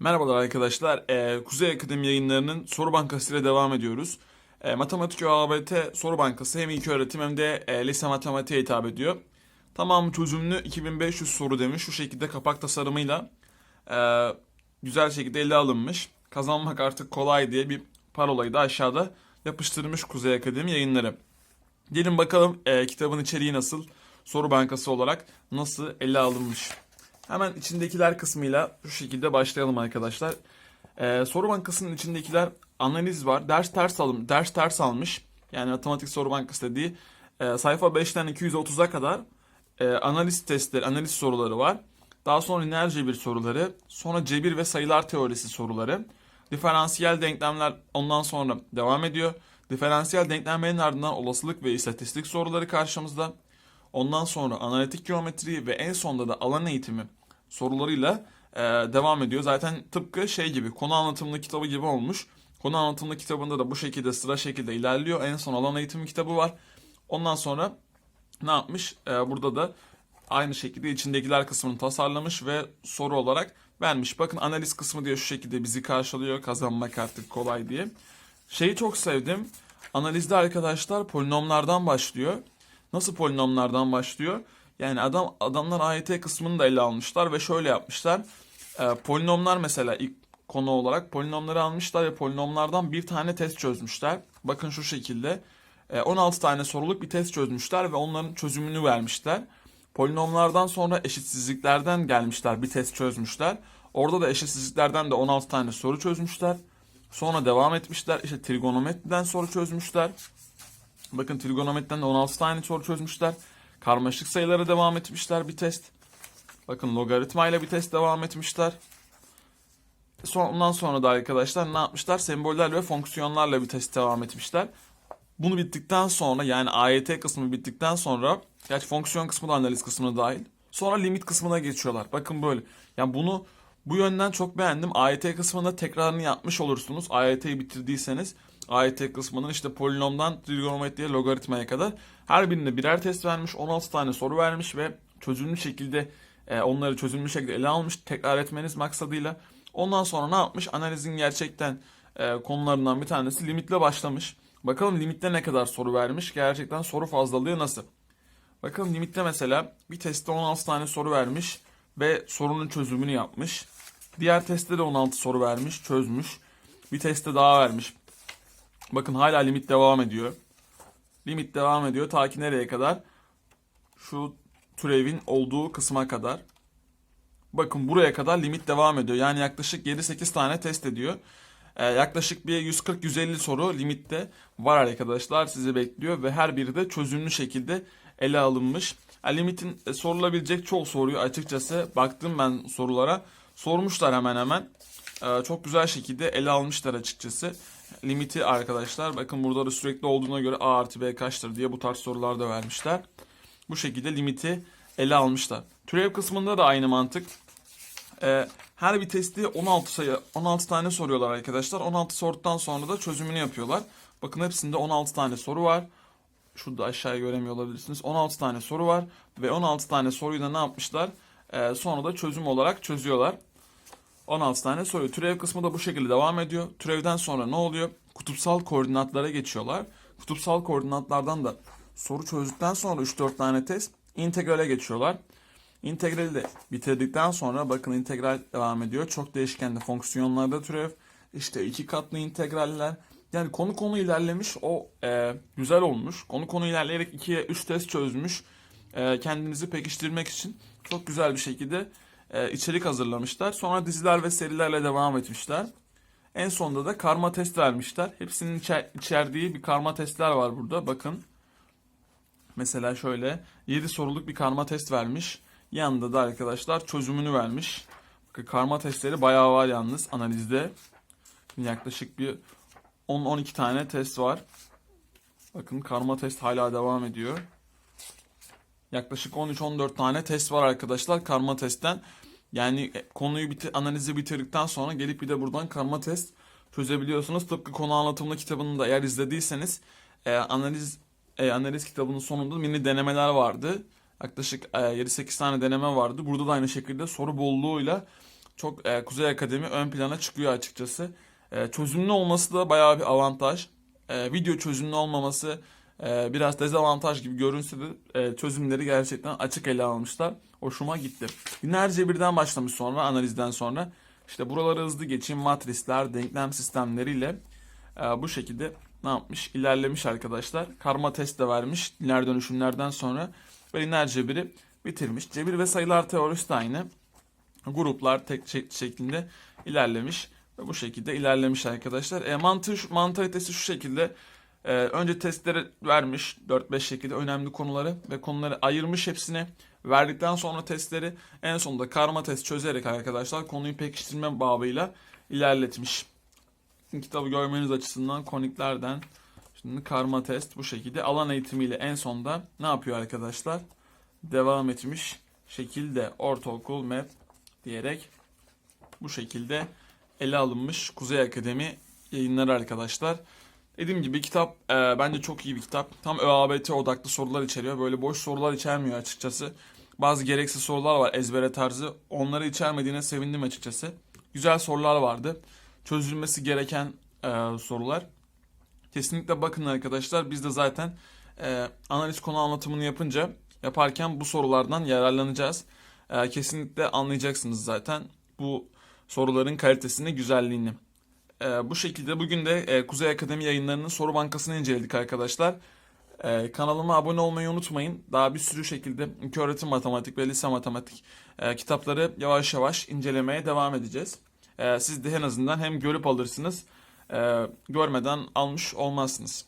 Merhabalar arkadaşlar. Ee, Kuzey Akademi yayınlarının soru bankası ile devam ediyoruz. Ee, Matematik ÖABT soru bankası hem ilk öğretim hem de e, lise matematiğe hitap ediyor. Tamam çözümlü 2500 soru demiş. Şu şekilde kapak tasarımıyla e, güzel şekilde ele alınmış. Kazanmak artık kolay diye bir parolayı da aşağıda yapıştırmış Kuzey Akademi yayınları. Gelin bakalım e, kitabın içeriği nasıl? Soru bankası olarak nasıl ele alınmış? Hemen içindekiler kısmıyla şu şekilde başlayalım arkadaşlar. Ee, soru bankasının içindekiler analiz var. Ders ters alım, ders ters almış. Yani matematik soru bankası dediği e, sayfa 5'ten 230'a kadar e, analiz testleri, analiz soruları var. Daha sonra lineer cebir soruları, sonra cebir ve sayılar teorisi soruları. Diferansiyel denklemler ondan sonra devam ediyor. Diferansiyel denklemlerin ardından olasılık ve istatistik soruları karşımızda. Ondan sonra analitik geometri ve en sonunda da alan eğitimi sorularıyla e, devam ediyor. Zaten tıpkı şey gibi konu anlatımlı kitabı gibi olmuş. Konu anlatımlı kitabında da bu şekilde sıra şekilde ilerliyor. En son alan eğitimi kitabı var. Ondan sonra ne yapmış? E, burada da aynı şekilde içindekiler kısmını tasarlamış ve soru olarak vermiş. Bakın analiz kısmı diye şu şekilde bizi karşılıyor. Kazanmak artık kolay diye. Şeyi çok sevdim. Analizde arkadaşlar polinomlardan başlıyor. Nasıl polinomlardan başlıyor? Yani adam adamlar AYT kısmını da ele almışlar ve şöyle yapmışlar. Ee, polinomlar mesela ilk konu olarak polinomları almışlar ve polinomlardan bir tane test çözmüşler. Bakın şu şekilde. Ee, 16 tane soruluk bir test çözmüşler ve onların çözümünü vermişler. Polinomlardan sonra eşitsizliklerden gelmişler bir test çözmüşler. Orada da eşitsizliklerden de 16 tane soru çözmüşler. Sonra devam etmişler. İşte trigonometriden soru çözmüşler. Bakın trigonometriden de 16 tane soru çözmüşler. Karmaşık sayılara devam etmişler bir test. Bakın logaritma ile bir test devam etmişler. Son, ondan sonra da arkadaşlar ne yapmışlar? Semboller ve fonksiyonlarla bir test devam etmişler. Bunu bittikten sonra yani AYT kısmı bittikten sonra gerçi fonksiyon kısmı da analiz kısmına dahil. Sonra limit kısmına geçiyorlar. Bakın böyle. Yani bunu bu yönden çok beğendim. AYT kısmında tekrarını yapmış olursunuz. AYT'yi bitirdiyseniz AYT kısmının işte polinomdan trigonometriye logaritmaya kadar her birinde birer test vermiş. 16 tane soru vermiş ve çözümlü şekilde e, onları çözümlü şekilde ele almış tekrar etmeniz maksadıyla. Ondan sonra ne yapmış? Analizin gerçekten e, konularından bir tanesi limitle başlamış. Bakalım limitte ne kadar soru vermiş? Gerçekten soru fazlalığı nasıl? Bakalım limitte mesela bir testte 16 tane soru vermiş ve sorunun çözümünü yapmış. Diğer testte de 16 soru vermiş, çözmüş. Bir testte daha vermiş. Bakın hala limit devam ediyor. Limit devam ediyor ta ki nereye kadar? Şu türevin olduğu kısma kadar. Bakın buraya kadar limit devam ediyor. Yani yaklaşık 7-8 tane test ediyor. Ee, yaklaşık bir 140-150 soru limitte var arkadaşlar sizi bekliyor ve her biri de çözümlü şekilde ele alınmış. Limitin e, sorulabilecek çoğu soruyu açıkçası baktım ben sorulara sormuşlar hemen hemen. Ee, çok güzel şekilde ele almışlar açıkçası. Limiti arkadaşlar bakın burada da sürekli olduğuna göre A artı B kaçtır diye bu tarz sorular da vermişler. Bu şekilde limiti ele almışlar. Türev kısmında da aynı mantık. Ee, her bir testi 16 sayı 16 tane soruyorlar arkadaşlar. 16 sorduktan sonra da çözümünü yapıyorlar. Bakın hepsinde 16 tane soru var. Şurada aşağıya göremiyor olabilirsiniz. 16 tane soru var ve 16 tane soruyu da ne yapmışlar? Ee, sonra da çözüm olarak çözüyorlar. 16 tane soru. Türev kısmı da bu şekilde devam ediyor. Türevden sonra ne oluyor? Kutupsal koordinatlara geçiyorlar. Kutupsal koordinatlardan da soru çözdükten sonra 3-4 tane test integrale geçiyorlar. İntegrali de bitirdikten sonra bakın integral devam ediyor. Çok değişkenli fonksiyonlarda türev. İşte iki katlı integraller. Yani konu konu ilerlemiş. O e, güzel olmuş. Konu konu ilerleyerek 2'ye 3 test çözmüş. E, kendinizi pekiştirmek için çok güzel bir şekilde e, içerik hazırlamışlar. Sonra diziler ve serilerle devam etmişler. En sonunda da karma test vermişler. Hepsinin içer- içerdiği bir karma testler var burada. Bakın. Mesela şöyle 7 soruluk bir karma test vermiş. Yanında da arkadaşlar çözümünü vermiş. Bakın karma testleri bayağı var yalnız analizde. Yaklaşık bir 10-12 tane test var. Bakın karma test hala devam ediyor. Yaklaşık 13-14 tane test var arkadaşlar karma testten. Yani e, konuyu bitir, analizi bitirdikten sonra gelip bir de buradan karma test çözebiliyorsunuz. Tıpkı konu anlatımlı kitabını da eğer izlediyseniz e, analiz e, analiz kitabının sonunda mini denemeler vardı. Yaklaşık e, 7-8 tane deneme vardı. Burada da aynı şekilde soru bolluğuyla çok e, Kuzey Akademi ön plana çıkıyor açıkçası. E, çözümlü olması da bayağı bir avantaj. E, video çözümlü olmaması e, biraz dezavantaj gibi görünse de e, çözümleri gerçekten açık ele almışlar. Hoşuma gitti. Binlerce birden başlamış sonra analizden sonra. İşte buraları hızlı geçeyim matrisler, denklem sistemleriyle e, bu şekilde ne yapmış? İlerlemiş arkadaşlar. Karma test de vermiş lineer dönüşümlerden sonra ve lineer cebiri bitirmiş. Cebir ve sayılar teorisi de aynı. Gruplar tek şek- şeklinde ilerlemiş ve bu şekilde ilerlemiş arkadaşlar. E, mantığı, mantalitesi şu şekilde. E, önce testleri vermiş 4-5 şekilde önemli konuları ve konuları ayırmış hepsine. Verdikten sonra testleri en sonunda karma test çözerek arkadaşlar konuyu pekiştirme babıyla ilerletmiş. Kitabı görmeniz açısından koniklerden şimdi karma test bu şekilde alan eğitimiyle en sonda ne yapıyor arkadaşlar? Devam etmiş şekilde ortaokul map diyerek bu şekilde ele alınmış Kuzey Akademi yayınları arkadaşlar. Dediğim gibi kitap e, bence çok iyi bir kitap. Tam ÖABT odaklı sorular içeriyor. Böyle boş sorular içermiyor açıkçası. Bazı gereksiz sorular var ezbere tarzı. Onları içermediğine sevindim açıkçası. Güzel sorular vardı. Çözülmesi gereken e, sorular. Kesinlikle bakın arkadaşlar. Biz de zaten e, analiz konu anlatımını yapınca yaparken bu sorulardan yararlanacağız. E, kesinlikle anlayacaksınız zaten bu soruların kalitesini, güzelliğini. E, bu şekilde bugün de e, Kuzey Akademi yayınlarının soru bankasını inceledik arkadaşlar. E, kanalıma abone olmayı unutmayın. Daha bir sürü şekilde ilköğretim matematik ve lise matematik e, kitapları yavaş yavaş incelemeye devam edeceğiz. E, siz de en azından hem görüp alırsınız, e, görmeden almış olmazsınız.